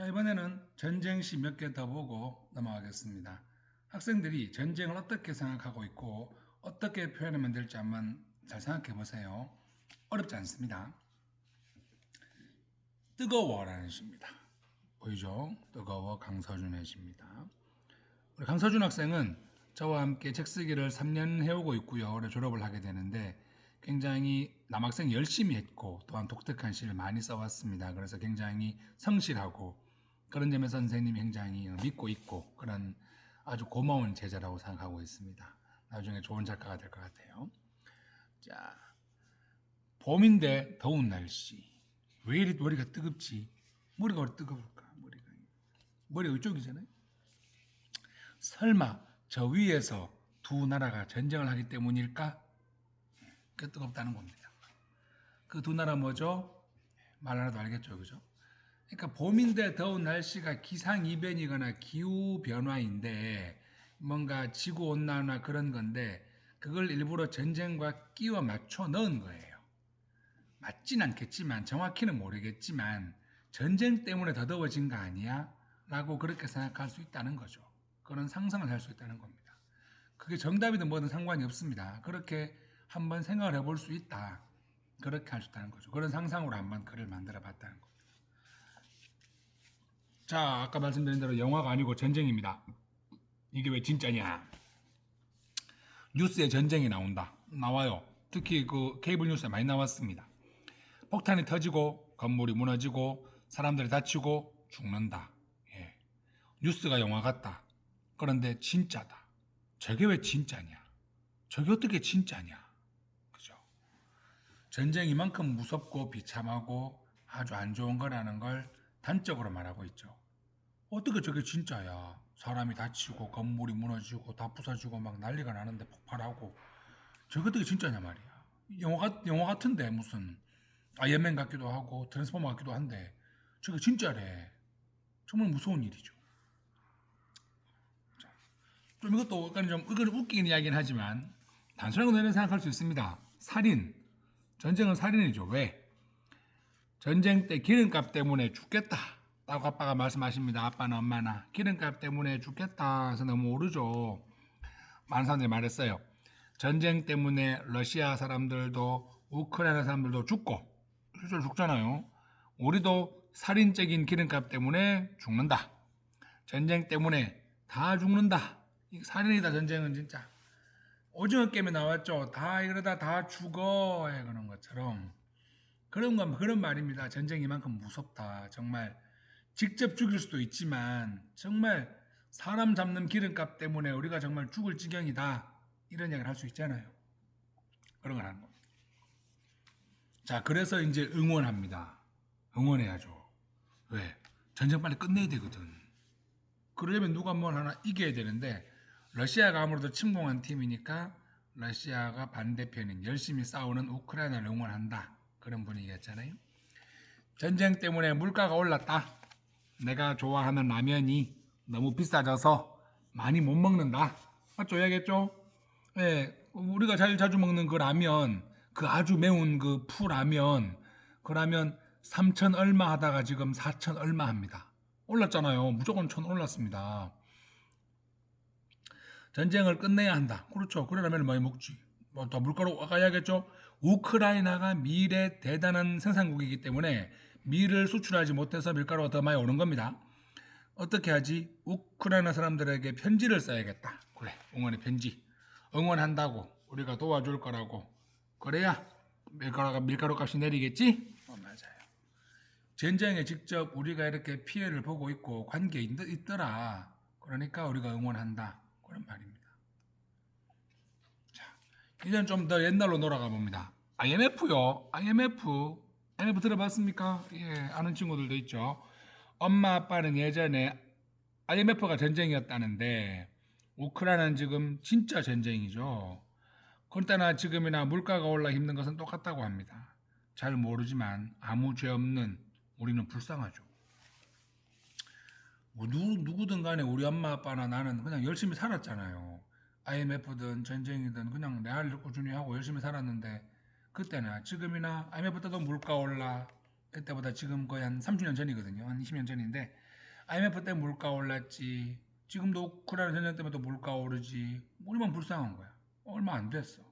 자, 이번에는 전쟁 시 몇 개 더 보고 넘어가겠습니다. 학생들이 전쟁을 어떻게 생각하고 있고 어떻게 표현하면 될지 한번 잘 생각해 보세요. 어렵지 않습니다. 뜨거워라는 시입니다. 보이죠? 뜨거워 강서준의 시입니다. 우리 강서준 학생은 저와 함께 책 쓰기를 3년 해오고 있고요. 올해 졸업을 하게 되는데 굉장히 남학생 열심히 했고 또한 독특한 시를 많이 써왔습니다. 그래서 굉장히 성실하고 그런 점에서 선생님이 굉장히 믿고 있고 그런 아주 고마운 제자라고 생각하고 있습니다. 나중에 좋은 작가가 될 것 같아요. 자, 봄인데 더운 날씨. 왜 이리 머리가 뜨겁지? 머리가 왜 뜨거울까? 머리가 머리가 이쪽이잖아요. 설마 저 위에서 두 나라가 전쟁을 하기 때문일까? 그 뜨겁다는 겁니다. 그 두 나라 뭐죠? 말 하나도 알겠죠, 그죠? 그러니까 봄인데 더운 날씨가 기상 이변이거나 기후 변화인데 뭔가 지구 온난화 그런 건데 그걸 일부러 전쟁과 끼워 맞춰 넣은 거예요. 맞진 않겠지만 정확히는 모르겠지만 전쟁 때문에 더 더워진 거 아니야? 라고 그렇게 생각할 수 있다는 거죠. 그런 상상을 할 수 있다는 겁니다. 그게 정답이든 뭐든 상관이 없습니다. 그렇게 한번 생각을 해볼 수 있다. 그렇게 할 수 있다는 거죠. 그런 상상으로 한번 글을 만들어 봤다는 겁니다. 자, 아까 말씀드린 대로 영화가 아니고 전쟁입니다. 이게 왜 진짜냐? 뉴스에 전쟁이 나온다. 나와요. 특히 그 케이블 뉴스에 많이 나왔습니다. 폭탄이 터지고 건물이 무너지고 사람들이 다치고 죽는다. 예. 뉴스가 영화 같다. 그런데 진짜다. 저게 왜 진짜냐? 저게 어떻게 진짜냐? 그죠? 전쟁이 만큼 무섭고 비참하고 아주 안 좋은 거라는 걸 단적으로 말하고 있죠. 어떻게 저게 진짜야? 사람이 다치고 건물이 무너지고 다 부서지고 막 난리가 나는데 폭발하고 저게 어떻게 진짜냐 말이야. 영화, 영화 같은데 무슨 아이언맨 같기도 하고 트랜스포머 같기도 한데 저게 진짜래. 정말 무서운 일이죠. 자, 좀 이것도 약간 좀 이건 웃기는 이야기는 하지만 단순한 거는 생각할 수 있습니다. 살인. 전쟁은 살인이죠. 왜? 전쟁 때 기름값 때문에 죽겠다. 라고 아빠가 말씀하십니다. 아빠나 엄마나. 기름값 때문에 죽겠다 해서 너무 오르죠. 많은 사람들이 말했어요. 전쟁 때문에 러시아 사람들도 우크라이나 사람들도 죽고 실제로 죽잖아요. 우리도 살인적인 기름값 때문에 죽는다. 전쟁 때문에 다 죽는다. 살인이다 전쟁은 진짜. 오징어 게임에 나왔죠. 다 이러다 다 죽어. 그런 것처럼. 그런 건 그런 말입니다. 전쟁 이 만큼 무섭다. 정말 직접 죽일 수도 있지만 정말 사람 잡는 기름값 때문에 우리가 정말 죽을 지경이다. 이런 이야기를 할 수 있잖아요. 그런 걸 하는 겁니다. 자, 그래서 이제 응원합니다. 응원해야죠. 왜? 전쟁 빨리 끝내야 되거든. 그러려면 누가 뭘 하나 이겨야 되는데 러시아가 아무래도 침공한 팀이니까 러시아가 반대편인 열심히 싸우는 우크라이나를 응원한다. 그런 분위기였잖아요. 전쟁 때문에 물가가 올랐다. 내가 좋아하는 라면이 너무 비싸져서 많이 못 먹는다. 맞죠? 이야기했죠? 예, 우리가 제일 자주 먹는 그 라면, 그 아주 매운 그 푸라면, 그 라면 3천 얼마 하다가 지금 4천 얼마 합니다. 올랐잖아요. 무조건 천 올랐습니다. 전쟁을 끝내야 한다. 그렇죠. 그러려면 많이 먹지. 뭐 더 물가로 아까 이야기했죠. 우크라이나가 밀의 대단한 생산국이기 때문에 밀을 수출하지 못해서 밀가루가 더 많이 오는 겁니다. 어떻게 하지? 우크라이나 사람들에게 편지를 써야겠다. 그래, 응원의 편지. 응원한다고 우리가 도와줄 거라고. 그래야 밀가루가 밀가루 값이 내리겠지? 어, 맞아요. 전쟁에 직접 우리가 이렇게 피해를 보고 있고 관계 있, 있더라. 그러니까 우리가 응원한다. 그런 말입니다. 자, 이제는 좀 더 옛날로 돌아가 봅니다. IMF요. IMF. IMF 들어봤습니까? 예, 아는 친구들도 있죠. 엄마 아빠는 예전에 IMF가 전쟁이었다는데 우크라이나는 지금 진짜 전쟁이죠. 그때나 지금이나 물가가 올라 힘든 것은 똑같다고 합니다. 잘 모르지만 아무 죄 없는 우리는 불쌍하죠. 뭐 누, 누구든 간에 우리 엄마 아빠나 나는 그냥 열심히 살았잖아요. IMF든 전쟁이든 그냥 내 할 일 꾸준히 하고 열심히 살았는데 그때나 지금이나 IMF 때도 물가 올라 그때보다 지금 거의 한 30년 전이거든요. 한 20년 전인데 IMF 때 물가 올랐지. 지금도 우크라이나 전쟁 때문에 또 물가 오르지. 우리만 불쌍한 거야. 얼마 안 됐어.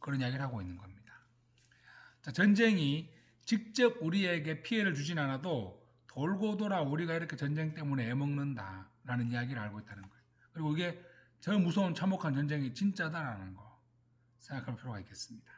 그런 이야기를 하고 있는 겁니다. 자, 전쟁이 직접 우리에게 피해를 주진 않아도 돌고 돌아 우리가 이렇게 전쟁 때문에 애먹는다라는 이야기를 알고 있다는 거예요. 그리고 이게 저 무서운 참혹한 전쟁이 진짜다라는 거 생각할 필요가 있겠습니다.